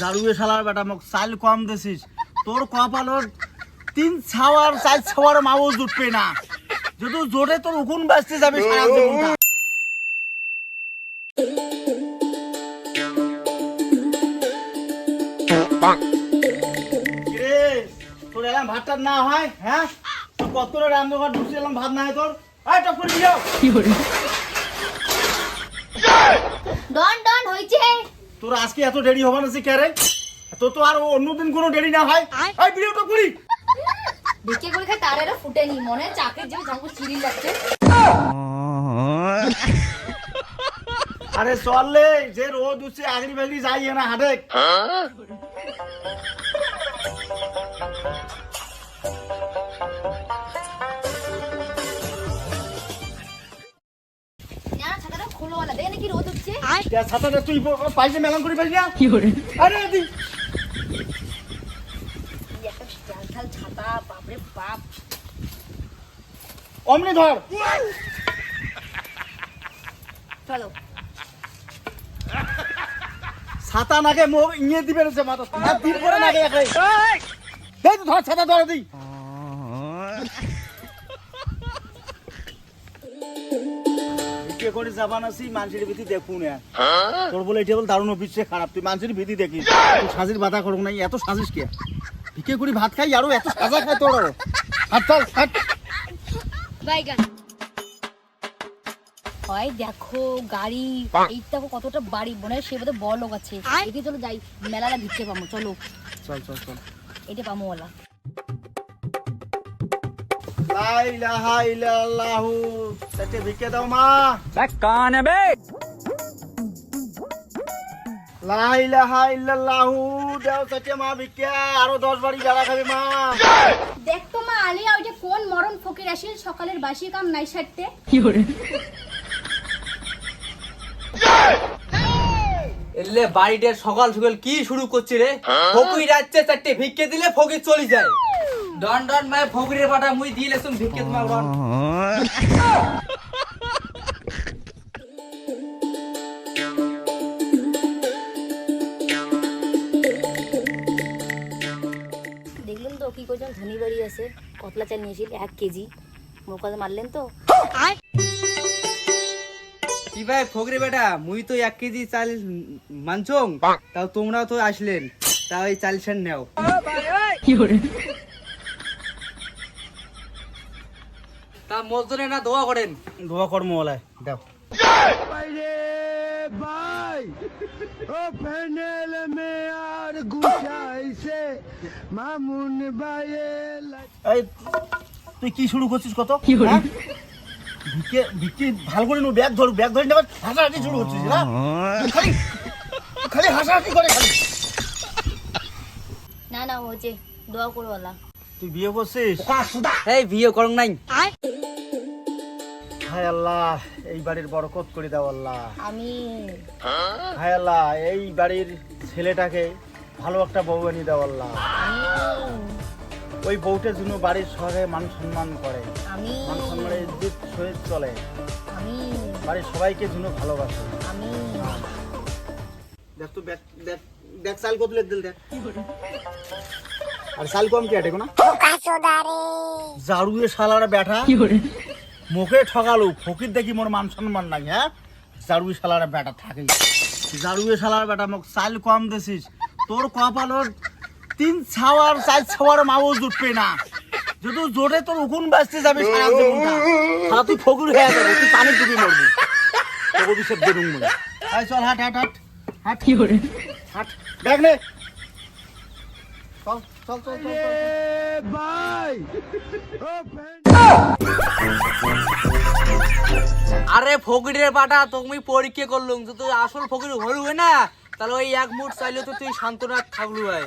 জারুয়ে শালার বেটা মোক চাল কম দিছিস। তোর কপালর তিন ছাওয়ার চার ছাওয়ার মাউস উঠবে না। যদি জোরে তোর উকুন বাঁচতে যাবে সারা জীবনটা তোর এলাম ভাতটা না হয় হ্যাঁ তোর কত রান্নাঘর ঢুকছি এলাম ভাত না হয় তোর আয় টপ করে দিও হইছে তোর আজকে এত দেরি হবে না সে কে রে? তোর তো আর অন্যদিন কোনো দেরি না হয়। আয়। ভিডিওটা করি ভিকে করে খাই তার এরা ফুটেনি মনে হয় চাকরির জন্য ঝাঙ্কু চিরি লাগছে আরে চললে যে রোদ উঠছে আগরি বাগরি যাই না হাটে। ছাতাটা খোলো ওলা দেখে নাকি রোদ ছাতাটা তুই পাইছে মেলান করি পাইছি না আরে দি একটা ঝাল ঝাল ছাতা বাপরে বাপ অমনি ধর চলো ছাতা নাকে মুখ ইয়ে দিবে মাথা করে নাকে একাই ধর ছাতা ধরে দিই করে যাবান আছি মানুষের ভীতি দেখু না তোর বলে এটা বল দারুণ অফিসে খারাপ। তুই মানুষের ভীতি দেখিস। সাজির বাধা করব না এত সাজিস কে? ভিকে করি ভাত খাই আরও এত সাজা খাই তোর আরও। হাত চল হাত। বাইগান। হয় দেখো গাড়ি এই দেখো কতটা বাড়ি মনে হয় সে বোধহয় বড় লোক আছে এদিকে চলো যাই মেলাটা ভিড়তে পাবো চলো। চল চল চল। এটা পাবো ওলা। কোন মরণ সকালের বাসি কাম নাই সারতে। কি বাড়িটার সকাল সকাল কি শুরু করছি রে? ফকির আসছে চারটে ভিক্ষে দিলে ফকির চলে যায়। ডন ডন মায় ফকিরের পাটা মুই দিলে তুমি ভিক্ষে তোমার দেখলেন তো কি করছেন? ধনী বাড়ি আছে কতলা চাল নিয়েছিল এক কেজি। মোকাতে মারলেন তো? কি ভাই ফকরে বেটা মুই তো এক কেজি চাল মানছং তাও তোমরাও তো আসলেন তাও এই চাল সেন নেও তা মজদুরে না দোয়া করেন। দোয়া কর্ম ওলায় দাও। এই তুই কি শুরু করছিস কত? হ্যাঁ? ভিকে ভিকে ভালো করে নো ব্যাগ ধর ব্যাগ ধরে নেবার হাসাহাসি শুরু করছিস না? খালি খালি হাসাহাসি করে খালি। না না হচ্ছে দোয়া করো ওলা। তুই বিয়ে করছিস? এই বিয়ে করং নাই। হায় আল্লাহ এই বাড়ির বরকত করে দাও আল্লাহ। আমি হায় আল্লাহ এই বাড়ির ছেলেটাকে ভালো একটা বউ এনে দাও আল্লাহ। ওই বউটার জন্য বাড়ির শহরে মান সম্মান করে। আমি মান সম্মানের ইজ্জত সহিত চলে। বাড়ির সবাইকে জন্য ভালোবাসে। দেখ তো দেখ দেখ চাল কত দিল দেখ। আর চাল কম কি আটে না? জারুয়ে শালার ব্যাটা মুখে ঠকালো ফকির দেখি মোর মান সম্মান নাই হ্যাঁ? জারুয়ে শালার ব্যাটা থাকে জারুয়ে শালার ব্যাটা মোক চাল কম দিছিস। তোর কপালর তিন ছাওয়ার চার ছাওয়ার মাউস উঠবে না। যদি জোরে তোর উকুন বাঁচতে যাবে সারা জীবনটা সারা তুই ফকুর হয়ে যাবে তুই পানি ডুবি মরবি। অভিষেক দেবুন মনে আয় চল হাট হাট হাট। হাট কি করে? হাট। ব্যাগ নে। চল। চল চল চল, আরে ফকিরের পাটা তুমি পরীক্ষা করলুম তো তুই আসল ফকির হলু না তাহলে ওই এক মুঠ চাইলে তো তুই শান্তনাথ থাকলু ভাই।